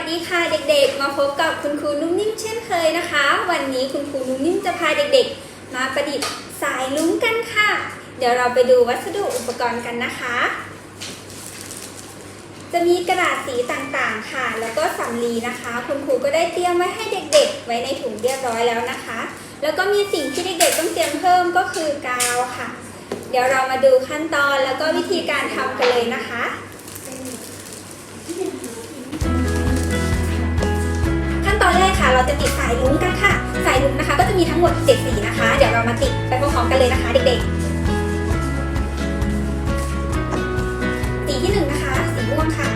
วัสดีค่ะเด็กๆ มาพบกับคุณครูนุ่มนิ่มเช่นเคยนะคะ วันนี้คุณครูนุ่มนิ่มจะพาเด็กๆ มาประดิษฐ์สายลุ้งกันค่ะ เดี๋ยวเราไปดูวัสดุอุปกรณ์กันนะคะ จะมีกระดาษสีต่างๆค่ะ แล้วก็สำลีนะคะ คุณครูก็ได้เตรียมไว้ให้เด็ก ๆ ไว้ในถุงเรียบร้อยแล้วนะคะ แล้วก็มีสิ่งที่เด็กๆ ต้องเตรียมเพิ่มก็คือกาวค่ะ เดี๋ยวเรามาดูขั้นตอนแล้วก็วิธีการทำกันเลยนะคะ เราจะติดสายลุ้งกันค่ะ สายลุ้งนะคะ ก็จะมีทั้งหมด7สีนะคะ เดี๋ยวเรามาติดไปพร้อมๆกันเลยนะคะเด็กๆ สีที่หนึ่งนะคะ สีม่วงค่ะ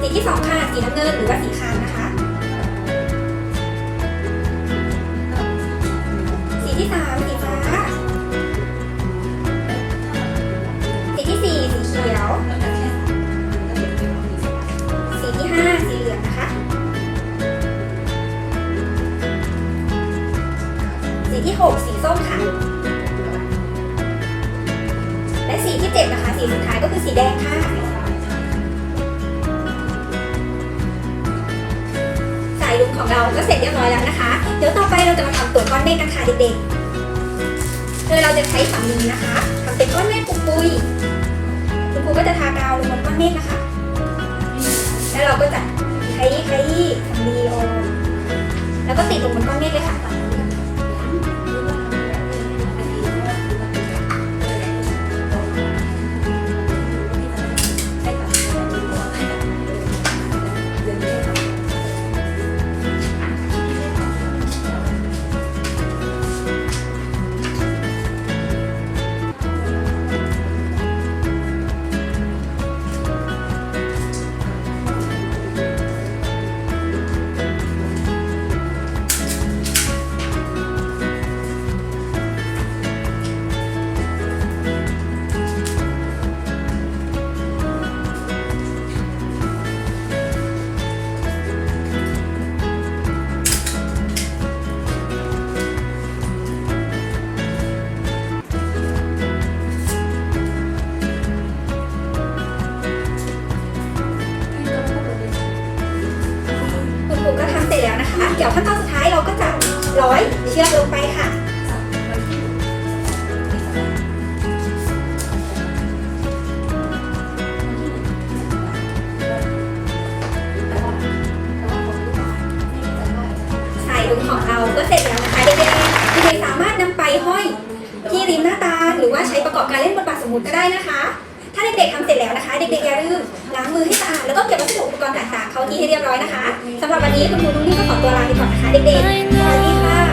สีที่สองค่ะ สีน้ำเงินหรือว่าสีคาม ที่หกสีส้มค่ะ และสีที่เจ็ดนะคะ สีสุดท้ายก็คือสีแดงค่ะ สายลุงของเราก็เสร็จเรียบร้อยแล้วนะคะ เดี๋ยวต่อไปเราจะมาทำตัวก้อนเมฆกันค่ะเด็กๆ โดยเราจะใช้สำลีนะคะทำเป็นก้อนเมฆปุยๆคุณครูก็จะทากาวลงบนก้อนเมฆนะคะ แล้วเราก็จะขยี้ขยี้สำลีออแล้วก็ติดลงบนก้อนเมฆเลยค่ะ เดี๋ยวขั้นตอนสุดท้ายเราก็จะร้อยเชือกลงไปค่ะ สายลุงของเราก็เสร็จแล้วนะคะเด็กๆเด็กๆสามารถนำไปห้อยที่ริมหน้าตาหรือว่าใช้ประกอบการเล่นบทบาทสมมุติก็ได้นะคะ ถ้าเด็กๆทำเสร็จแล้วนะคะ เด็กๆอย่าลืมล้างมือให้สะอาดแล้วก็เก็บวัสดุอุปกรณ์ต่างๆ เข้าที่ให้เรียบร้อยนะคะสำหรับวันนี้คุณครูนุ่นนี่ก็ขอตัวลาไปก่อนนะคะ เด็กๆสวัสดีค่ะ